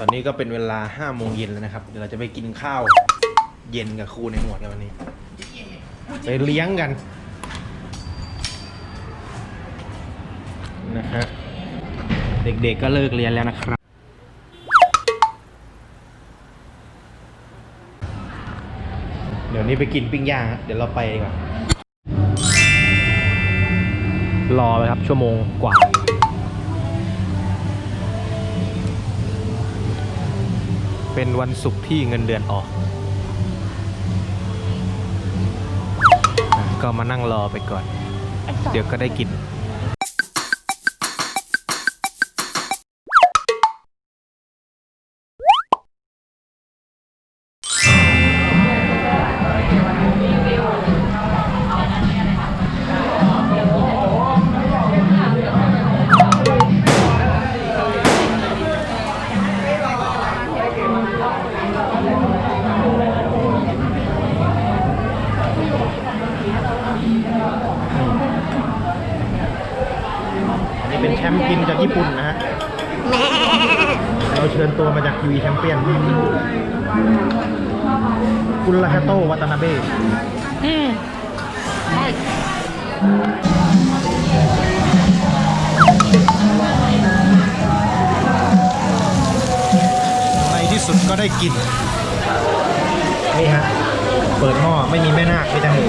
ตอนนี้ก็เป็นเวลาห้าโมงเย็นแล้วนะครับ เดี๋ยวเราจะไปกินข้าวเย็นกับครูในหมวดกันวันนี้ ไปเลี้ยงกัน นะฮะ เด็กๆก็เลิกเรียนแล้วนะครับ เดี๋ยวนี้ไปกินปิ้งย่าง เดี๋ยวเราไปดีกว่อนรอไปครับชั่วโมงกว่า เป็นวันศุกร์ที่เงินเดือนออกอะก็มานั่งรอไปก่อน เดี๋ยวก็ได้กิน เป็นแชมป์กินจากญี่ปุ่นนะฮะเราเชิญตัวมาจากทีวีแชมเปี้ยนคุณลาฮาโตวัตนาเบะอืมใช่ในที่สุดก็ได้กิน นี่ฮะ เปิดหม้อไม่มีแม่นาคมีแต่หมู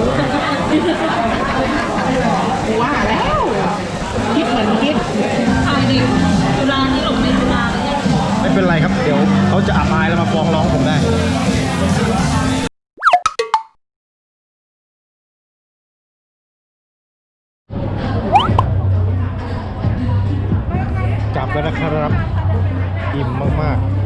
ไม่เป็นไรครับ เดี๋ยวเขาจะอับอายแล้วมาฟ้องร้องผมได้กลับแล้วนะครับอิ่มมาก ๆ